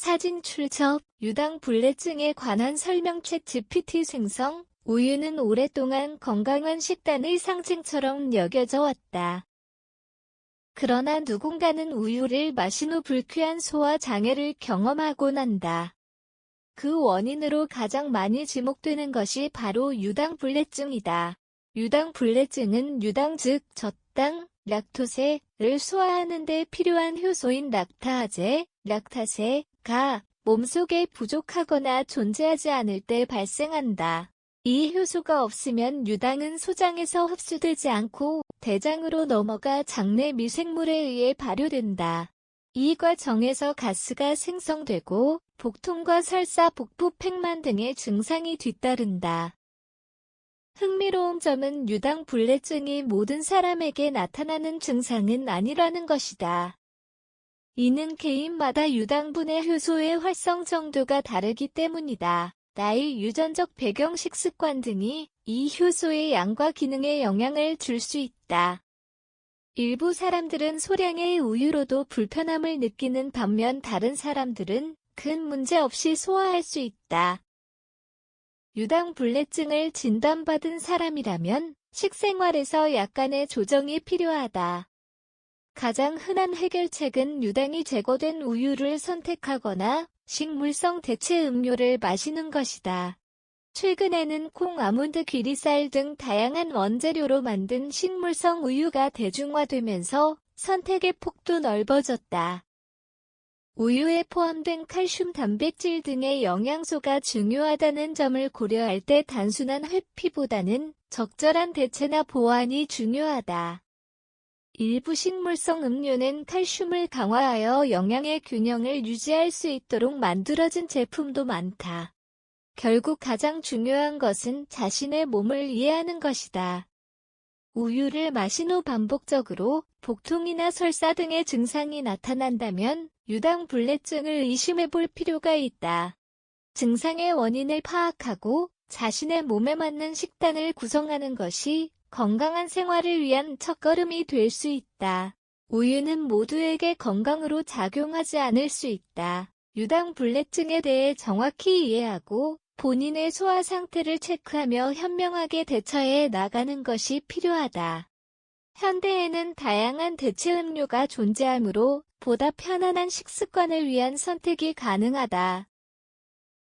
사진 출처, 유당 불내증에 관한 설명 챗 GPT 생성, 우유는 오랫동안 건강한 식단의 상징처럼 여겨져 왔다. 그러나 누군가는 우유를 마신 후 불쾌한 소화 장애를 경험하고 난다. 그 원인으로 가장 많이 지목되는 것이 바로 유당불내증이다. 유당불내증은 유당 즉 젖당, 락토세를 소화하는 데 필요한 효소인 락타제, 락타세 가 몸속에 부족하거나 존재하지 않을 때 발생한다. 이 효소가 없으면 유당은 소장에서 흡수되지 않고 대장으로 넘어가 장내 미생물에 의해 발효된다. 이 과정에서 가스가 생성되고 복통과 설사, 복부, 팽만 등의 증상이 뒤따른다. 흥미로운 점은 유당 불내증이 모든 사람에게 나타나는 증상은 아니라는 것이다. 이는 개인마다 유당분해 효소의 활성 정도가 다르기 때문이다. 나이, 유전적 배경, 식습관 등이 이 효소의 양과 기능에 영향을 줄 수 있다. 일부 사람들은 소량의 우유로도 불편함을 느끼는 반면 다른 사람들은 큰 문제 없이 소화할 수 있다. 유당불내증을 진단받은 사람이라면 식생활에서 약간의 조정이 필요하다. 가장 흔한 해결책은 유당이 제거된 우유를 선택하거나 식물성 대체 음료를 마시는 것이다. 최근에는 콩, 아몬드, 귀리쌀 등 다양한 원재료로 만든 식물성 우유가 대중화되면서 선택의 폭도 넓어졌다. 우유에 포함된 칼슘, 단백질 등의 영양소가 중요하다는 점을 고려할 때 단순한 회피보다는 적절한 대체나 보완이 중요하다. 일부 식물성 음료는 칼슘을 강화하여 영양의 균형을 유지할 수 있도록 만들어진 제품도 많다. 결국 가장 중요한 것은 자신의 몸을 이해하는 것이다. 우유를 마신 후 반복적으로 복통이나 설사 등의 증상이 나타난다면 유당불내증을 의심해 볼 필요가 있다. 증상의 원인을 파악하고 자신의 몸에 맞는 식단을 구성하는 것이 건강한 생활을 위한 첫걸음이 될 수 있다. 우유는 모두에게 건강으로 작용하지 않을 수 있다. 유당 불내증에 대해 정확히 이해하고 본인의 소화 상태를 체크하며 현명하게 대처해 나가는 것이 필요하다. 현대에는 다양한 대체 음료가 존재하므로 보다 편안한 식습관을 위한 선택이 가능하다.